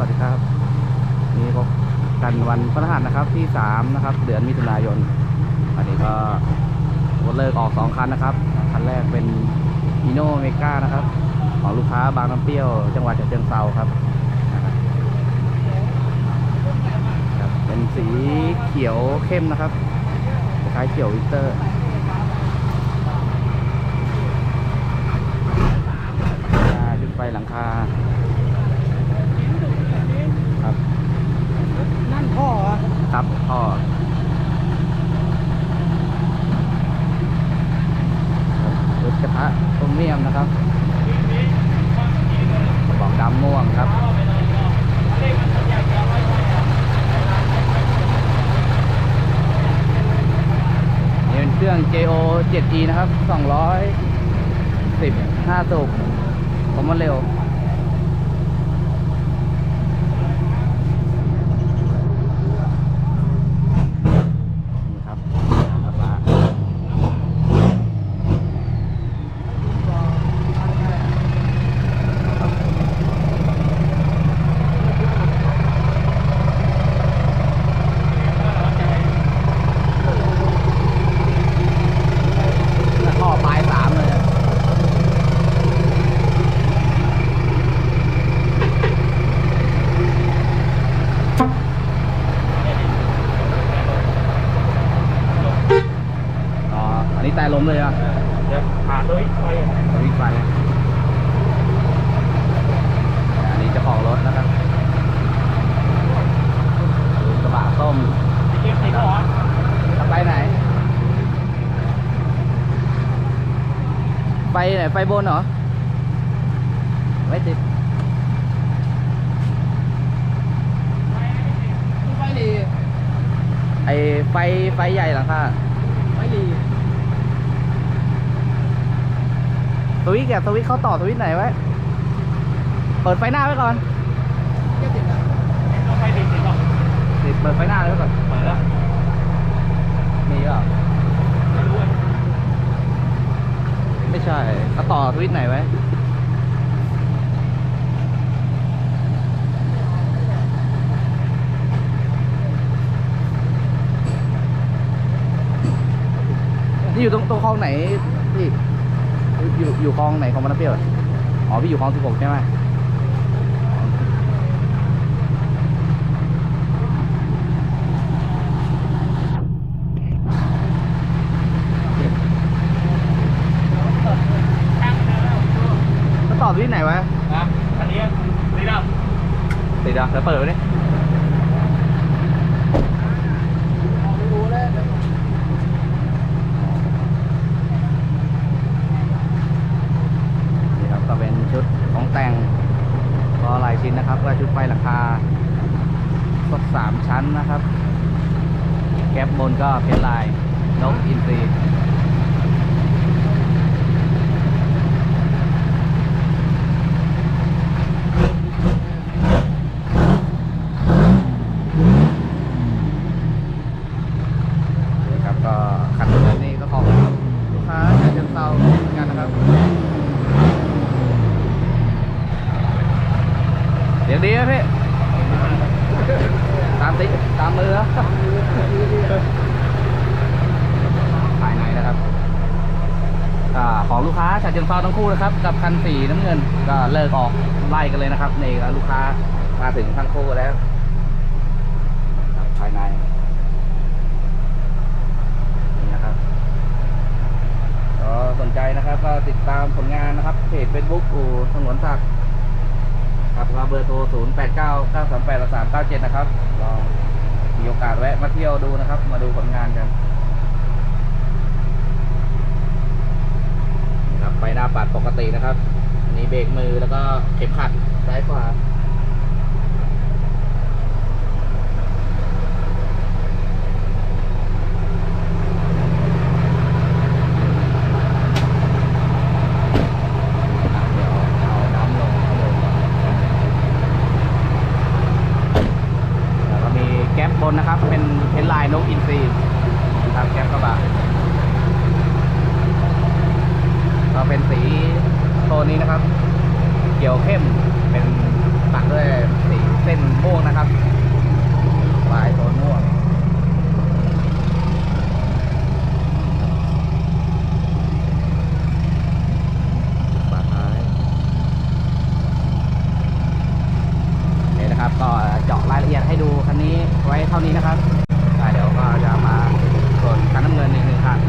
วัสดีครับ นี่พบกันวันพฤหัสนะครับที่3นะครับ เดือนมิถุนายนอันนี้ก็รถเลิกออก2คันนะครับ คันแรกเป็นมิโนเมกานะครับ ของลูกค้าบางน้ำเปรี้ยว จังหวัดฉะเชิงเซาครับนะครับครับ เป็นสีเขียวเข้มนะครับคล้ายเขียววิเตอร์ขึ้นไปหลังคา ครับ นั่นพ่อเหรอ ครับพ่อรถกระทะต้มเมี่ยมนะครับกระบอกดำม่วงครับนี่เป็นเครื่อง JO 7E นะครับ 215สูบผมมันเร็ว นี่ครับกระบะแล้วท่อปลายสามเลยอะอ๋อ อันนี้แต่ล้ มเลยอะเดี๋ยวผ่านด้วยไปวิ่งไปอันนี้เจ้าของรถนะครับกระบะส้มเก็บในก่อนจะไปไหน ไปไหน ไปบนเหรอ ไม่ติดไฟดีไอไฟไฟใหญ่หลังคา ไฟดี ส วิตช์อะสวิตช์เขาต่อสวิตช์ไหนไว้ เปิดไฟหน้าไว้ก่อนเก็บติดอะต้องไฟดีติดหรอติดเปิดไฟหน้าไว้ก่อน เปิดแล้ว มีเปล่าไม่รู้อะไม่ใช่เขาต่อสวิตช์ไหนไว้ นี่อยู่ตรงตรงคลองไหนพี่ อยู่อยู่คลองไหนของมันำเปรี้ยวอะอ๋อพี่อยู่คลองสิบหกใช่ไหมเขาต่อสวิตช์ไหนไว้นะอันนี้นี่นะติดอะแล้วเปิดไว้ดิ รู้แล้ว นี่ครับก็เป็นชุดของ แต่งก็หลายชิ้นนะครับ ก็ชุดไฟหลังคาก็สามชั้นนะครับ แก๊บบนก็เพนลายนกอินทรีนี่ครับก็คันเงินนี่ก็ของลูกค้าจากเชิงเซาเหมือนกันนะครับ เสียงดีพี่ ตามติตามมือภายในนะครับก็ของลูกค้าฉะเชิงเซาทั้งคู่นะครับ กับคันสีน้ำเงินก็เลิกออกไล่กันเลยนะครับนี่ก็ลูกค้ามาถึงทั้งคู่แล้วครับภายในนี่นะครับก็สนใจนะครับ ก็ติดตามผลงานนะครับเพจ Facebook อู่สงวนศักดิ์ ครับก็เบอร์โทร 0 8 9 9 3 8 3 9 7 นะครับลองมีโอกาสแวะมาเที่ยวดูนะครับ มาดูผลงานกันนะครับไฟหน้าปัดปกตินะครับอันนี้เบรกมือแล้วก็เข็มขัดซ้ายขวา นี้นะครับ เกี่ยวเข้มเป็นตัดด้วยสีเส้นม่วงนะครับลายโซนม่วงบังเทยเห็นนะครับก็เจาะรายละเอียดให้ดูคันนี้ไว้เท่านี้นะครับเดี๋ยวก็จะมาส่วนคันน้ำเงินอีกหนึ่งคัน